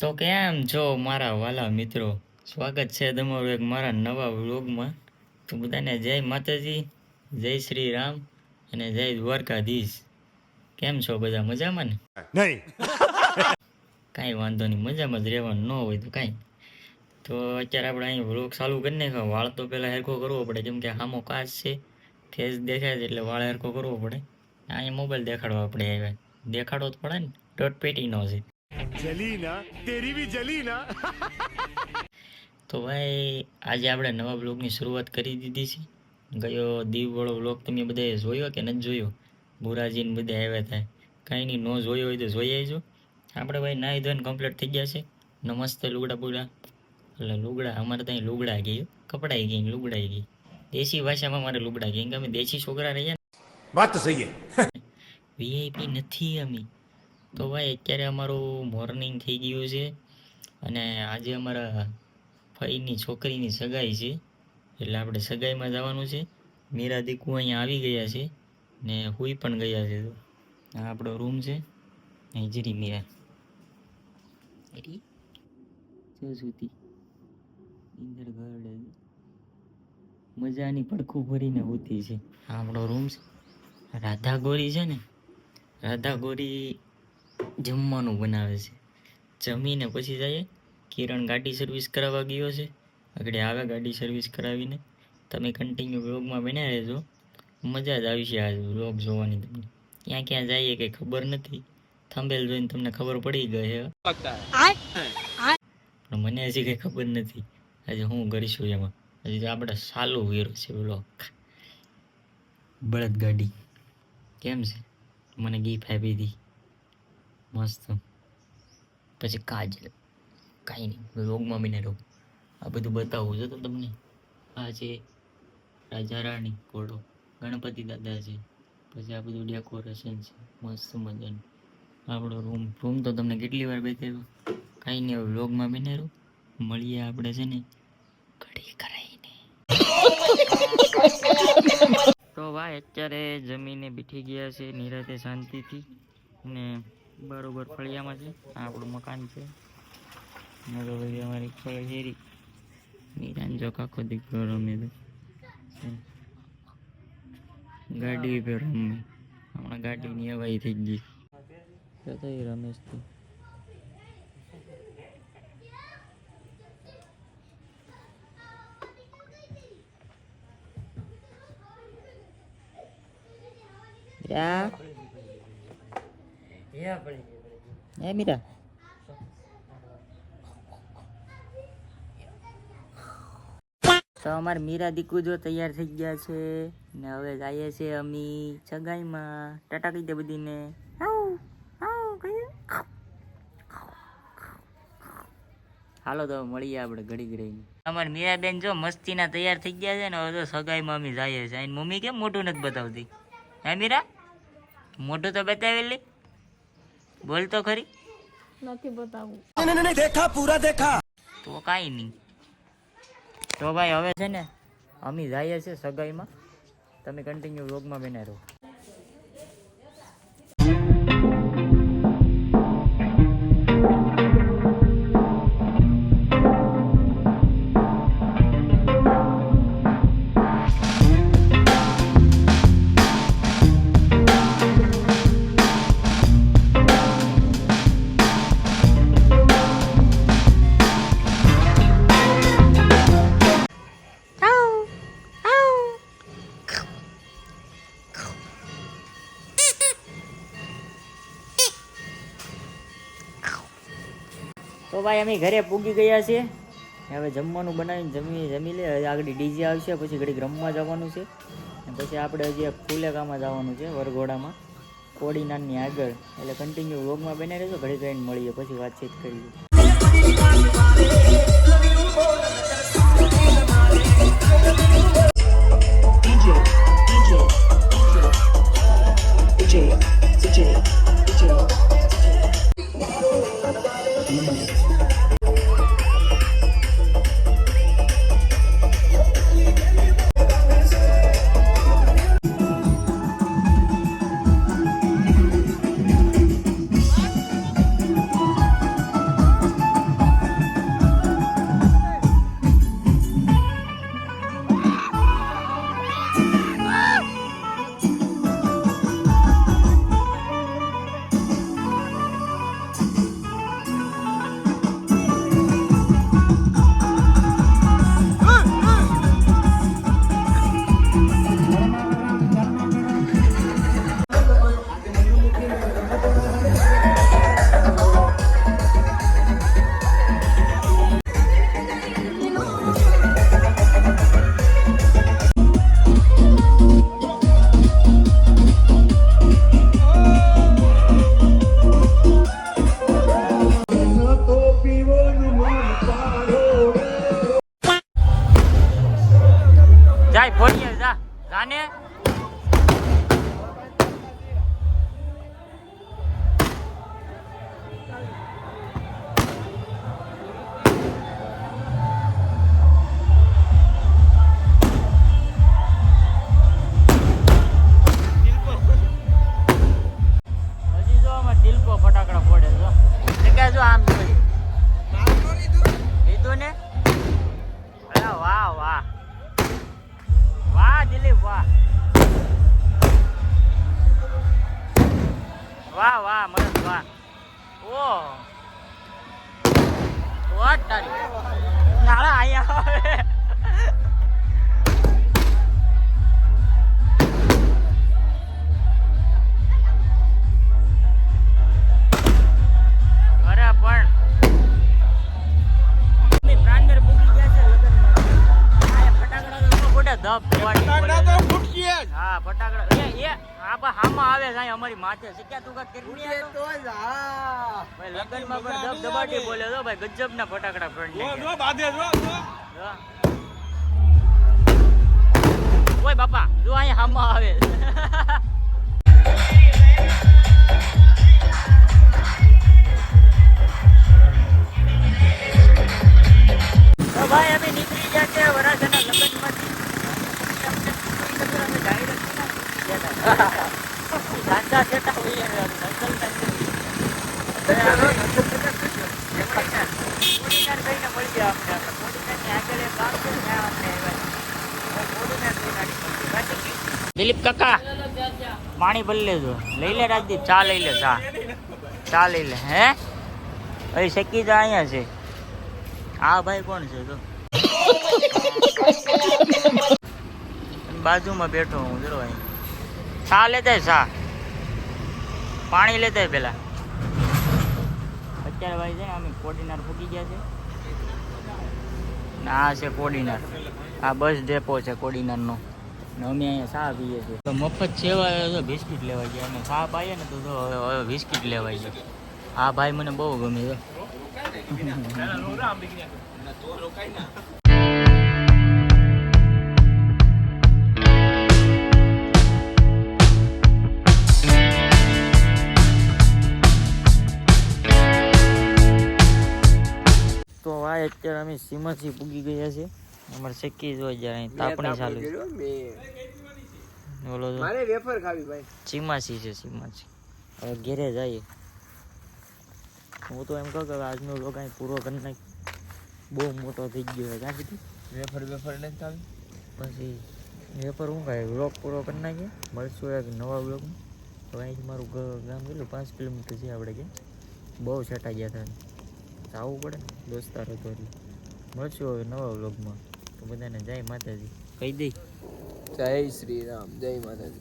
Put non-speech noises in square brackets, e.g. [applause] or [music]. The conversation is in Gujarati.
તો કેમ છો મારા વાલા મિત્રો? સ્વાગત છે તમારું એક મારા નવા વ્લોગમાં. તો બધાને જય માતાજી જય શ્રી રામ અને જય દ્વારકાધીશ. કેમ છો બધા? મજામાં ને? નહીં. કાંઈ વાંધો નહીં મજામાં જ રહેવાનું ન હોય તો કાંઈ. તો અત્યારે આપણે અહીં વ્લોગ ચાલુ કરી નાખ્યો. વાળ તો પહેલાં હરખો કરવો પડે કેમ કે સામો કાચ છે ફેસ દેખાય છે એટલે વાળ હરખો કરવો પડે. અહીંયા મોબાઈલ દેખાડવા આપણે આવ્યા દેખાડવો તો પડે ને ટટપેટી પેટીનો છે. જલી ના તેરી ભી જલીના. તો ભાઈ આજે આપણે નવા બ્લોગની શરૂઆત કરી દીધી છે. ગયો દીવવાળો બ્લોગ તમે બધાએ જોયો કે નથી જોયો? બુરાજીને બધા આવ્યા થાય કાંઈ નહીં ન જોયો હોય તો જોઈ આવજો આપણે ભાઈ નાહી ધોઈને કમ્પ્લીટ થઈ ગયા છે. નમસ્તે લુગડા બુગડા. એટલે લુગડા અમારે ત્યાં લુગડા ગઈ કપડાઈ ગઈ લુગડાઈ ગઈ. દેશી ભાષામાં મારે લુગડા ગઈ કે અમે દેશી છોકરા રહ્યા વાત તો સહી વીઆઈપી [laughs] નથી અમે. તો ભાઈ અત્યારે અમારું મોર્નિંગ થઈ ગયું છે અને આજે અમારા ફઈની છોકરીની સગાઈ છે. એટલે આપણે સગાઈમાં જવાનું છે. મીરા દીકુ અહીંયા આવી ગયા છે ને હુઈ પણ ગયા છે. તો આ આપણો રૂમ છે. અહીં જીરી મીરા. સુતી ઇન્દર ગરડે મજાની પડખું ભરીને હોતી છે. આ આપણો રૂમ છે. રાધા ગોરી છે ને? રાધા ગોરી જમવાનું બનાવે છે. જમીને પછી જઈએ કિરણ ગાડી સર્વિસ કરાવવા ગયો છે. આગળ આવે ગાડી સર્વિસ કરાવીને. તમે કન્ટિન્યુ વ્લોગમાં બન્યા રહેજો. મજા જ આવી છે આ વ્લોગ જોવાની તમને. ક્યાં ક્યાં જઈએ કંઈ ખબર નથી. થંબેલ જોઈને તમને ખબર પડી ગઈ છે પણ મને હજી કંઈ ખબર નથી. આજે હું કરીશું એમાં? હજી આપણે સાલું વેરો છે વ્લોગ બળદ ગાડી કેમ છે? મને ગીફ આપી હતી મસ્ત. પછી કાજલ. કાંઈ નહીં. રોગમાં બીને રોગ. આ બધું બતાવું છે તો તમને. આ છે રાજા રાણી ઘોડો. ગણપતિ દાદા છે. પછી આ બધું ડેકોરેશન છે. મસ્ત મજાનું. આપણો રૂમ રૂમ તો તમને કેટલી વાર બતાવ્યો? કાંઈ નહીં, હવે વ્લોગમાં બીને રહું મળીએ આપણે છે ને ઘડી કરાઈને તો ભાઈ, અત્યારે જમીને બેઠી ગયા છે નિરાતે શાંતિથી. ને બરોબર, ફળિયામાં છે? આપણું મકાન છે. તો અમારી ફળિયેરી નિરાન જો કાકો દીકરો રમે તો ગાડી પર રમે. હમણાં ગાડીની અવાઈ થઈ ગઈ. તો થઈ રમેશ તું. યા? એ મીરા. તો અમારે મીરા દીકુ જો તૈયાર થઈ ગયા છે ને હવે જઈએ છે અમી સગાઈમાં ટાટા કહી દે બધીને. હાલો તો મળીએ આપણે ઘડી ઘડી અમારે મીરાબેન જો મસ્તીના તૈયાર થઈ ગયા છે ને હવે તો સગાઈમાં અમે જઈએ છે મમ્મી કેમ મોટું નથી બતાવતી? હે મીરા? મોટું તો બતાવેલી. બોલ તો ખરી. નથી બતાવું. દેખા પૂરા દેખા. તો કાઈ નહીં. તો ભાઈ હવે છે ને અમે જઈએ છીએ સગાઈમાં. તમે કન્ટિન્યુ વ્લોગમાં બેને રહો. ભાઈ અમે ઘરે પૂગી ગયા છીએ. હવે જમવાનું બનાવીને જમી જમી લે. આગળ ડીજે આવશે, પછી ઘડીક રમવા જવાનું છે. પછી આપણે હજી ફૂલેકામાં જવાનું છે, વરઘોડામાં. કોડીનારની આગળ. એટલે કન્ટિન્યુ વ્લોગમાં બને રહેશો ઘડી ઘડીને મળીએ, પછી વાતચીત કરીએ. હા ફટાકડા. એ એ આ બા હામાં આવે છે અમારી માથે. શીખ્યા તું કાંઈક કરી? ભાઈ લગનમાં પણ ધબ ધબાટી બોલે તો ભાઈ ગજબના ફટાકડા ફોડી ઓય બાપા જો અહીંયા હામાં આવે. દિલીપ કાકા, પાણી ભરી લેજો. લઈ લે રાજદીપ, ચા લઈ લે, ચા. ચા લઈ લે, હે? અહીં શેકી ચા અહીંયા છે. આ ભાઈ કોણ છે તો બાજુમાં બેઠો હું જરો અહીં. ચા લેતા ચા. પાણી લેતા પેલા. અત્યારે ભાઈ છે અમે કોડીનાર ફૂકી ગયા છે. આ છે કોડીનાર. આ બસ ડેપો છે કોડીનારનો. ને અમે અહીંયા ચા પીએ છીએ. તો મફત સેવા તો બિસ્કિટ લેવા ગયા અને ચા પાઈએ ને તો હવે બિસ્કિટ લેવાય છે. આ ભાઈ મને બહુ ગમે છે. અત્યારે અમે સીમાથી પૂગી ગયા છે. અમારે શેકી જો જ્યારે અહીં તાપણી ચાલુ છે. બોલો મારે વેફર ખાવી ભાઈ. સીમાસી છે સીમાસી હવે ઘેરે જઈએ. હું તો એમ કહું કે આજનો લોક અહીં પૂરો કરી નાખ. બહુ મોટો થઈ ગયો છે ક્યાં કીધું? વેફર વેફર નથી ખાવી? પછી વેફર હું કાંઈ વ્લોગ પૂરો કરી નાખીએ. મળશું એક નવા વ્લોગમાં હવે અહીંથી મારું ગામ કેટલું? પાંચ કિલોમીટર છે આપણે કે બહુ છટા ગયા હતા. આવવું પડે? દોસ્તારો તો મળશું હવે નવા વ્લોગમાં. તો બધાને જય માતાજી. કહી દઈ જય શ્રી રામ. જય માતાજી.